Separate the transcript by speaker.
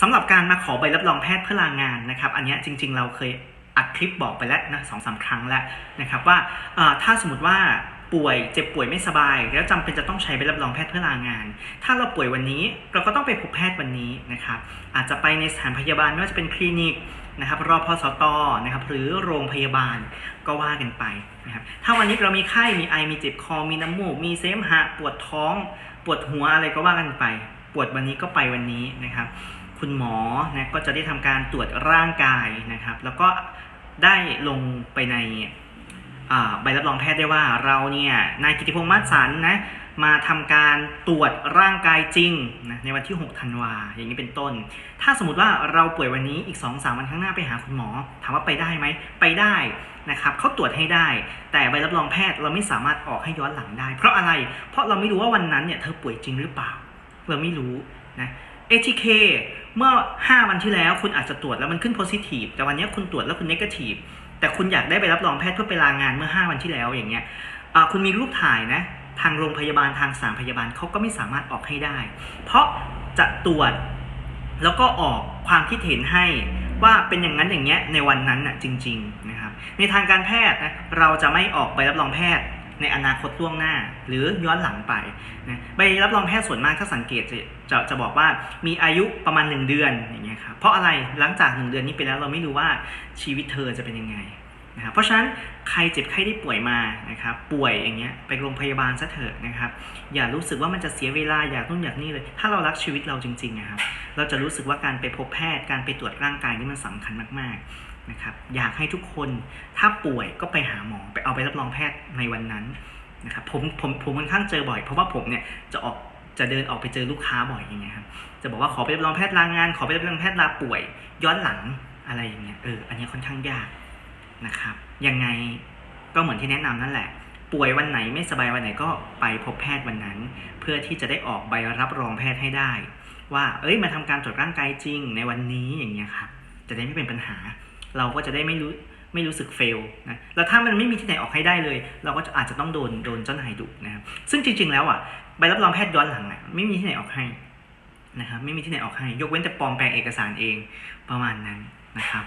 Speaker 1: สำหรับการมาขอใบรับรองแพทย์เพื่อลางานนะครับ อันนี้จริง ๆ เราเคยอัดคลิปบอกไปแล้วนะสองสามครั้งแล้วนะครับว่าถ้าสมมติว่าป่วยเจ็บป่วยไม่สบาย แล้วจำเป็นจะต้องใช้ใบรับรองแพทย์เพื่อลางาน ถ้าเราป่วยวันนี้เราก็ต้องไปพบแพทย์วันนี้นะครับอาจจะไปในสถานพยาบาลไม่ว่าจะเป็นคลินิกนะครับรอพสตนะครับหรือโรงพยาบาลก็ว่ากันไปนะครับถ้าวันนี้เรามีไข้มีไอมีเจ็บคอมีน้ำมูกมีเสมหะปวดท้อง ปวดหัวอะไรก็ว่ากันไป ปวดวันนี้ก็ไปวันนี้นะครับ คุณหมอนะก็จะได้ทำการตรวจร่างกายนะครับ แล้วก็ได้ลงไปในใบรับรองแพทย์ได้ว่าเราเนี่ยนายกิติพงษ์มาสันนะมาทำการตรวจร่างกายจริงนะในวันที่ 6 ธันวาอย่างนี้เป็นต้น ถ้าสมมติว่าเราป่วยวันนี้อีก 2-3วันข้างหน้าไปหาคุณหมอ ถามว่าไปได้ไหม ไปได้นะครับเขาตรวจให้ได้ แต่ใบรับรองแพทย์เราไม่สามารถออกให้ย้อนหลังได้ เพราะอะไรเพราะเราไม่รู้ว่าวันนั้นเนี่ยเธอป่วยจริงหรือเปล่า เราไม่รู้นะ ATK เมื่อ 5 วันที่แล้วคุณอาจจะตรวจแล้วมันขึ้น positive แต่วันนี้คุณตรวจแล้วคุณ negative แต่คุณอยากได้ไปรับรองแพทย์เพื่อไปลางานเมื่อ 5 วันที่แล้วอย่างเงี้ยคุณมีรูปถ่ายนะ ทางโรงพยาบาลทางสานพยาบาลเขาก็ไม่สามารถออกให้ได้ เพราะจะตรวจแล้วก็ออกความคิดเห็นให้ว่าเป็นอย่างนั้นอย่างเงี้ยในวันนั้นน่ะจริง ๆ นะครับ ในทางการแพทย์นะเราจะไม่ออกใบรับรองแพทย์ ในอนาคตล่วงหน้า หรือย้อนหลังไปนะใบรับรองแพทย์ส่วนมากถ้าสังเกตจะจะจะบอกว่ามีอายุประมาณ 1 เดือนอย่างเงี้ยครับเพราะอะไรหลังจาก 1 เดือนนี้ไปแล้วเราไม่รู้ว่าชีวิตเธอจะเป็นยังไงนะครับเพราะฉะนั้นใครเจ็บไข้ได้ป่วยมานะครับป่วยอย่างเงี้ยไปโรงพยาบาลซะเถอะนะครับอย่ารู้สึกว่ามันจะเสียเวลาอยากนู่นอยากนี่เลย ถ้าเรารักชีวิตเราจริงๆนะครับเราจะรู้สึกว่าการไปพบแพทย์การไปตรวจร่างกายนี่มันสำคัญมากๆ นะครับอยากให้ทุกคนถ้าป่วยก็ไปหาหมอไปเอาไปรับรองแพทย์ในวันนั้นนะครับผมผมผมค่อนข้างเจอบ่อย เพราะว่าผมเนี่ยจะออกจะเดินออกไปเจอลูกค้าบ่อยอย่างเงี้ยครับจะบอกว่าขอไปรับรองแพทย์ลางาน ขอไปรับรองแพทย์ลาป่วย ย้อนหลังอะไรอย่างเงี้ยเอออันนี้ค่อนข้างยากนะครับยังไงก็เหมือนที่แนะนำนั่นแหละ ป่วยวันไหนไม่สบายวันไหนก็ไปพบแพทย์วันนั้น เพื่อที่จะได้ออกใบรับรองแพทย์ให้ได้ ว่าเอ้ยมาทำการตรวจร่างกายจริงในวันนี้อย่างเงี้ยครับจะได้ไม่เป็นปัญหา เราก็จะได้ไม่รู้ไม่รู้สึกเฟลนะ แล้วถ้ามันไม่มีที่ไหนออกให้ได้เลย เราก็อาจจะต้องโดนโดนเจ้านายดุนะครับ ซึ่งจริง ๆ แล้วอะใบรับรองแพทย์ย้อนหลังอะไม่มีที่ไหนออกให้นะครับ ไม่มีที่ไหนออกให้ ยกเว้นแต่ปลอมแปลงเอกสารเองประมาณนั้นนะครับ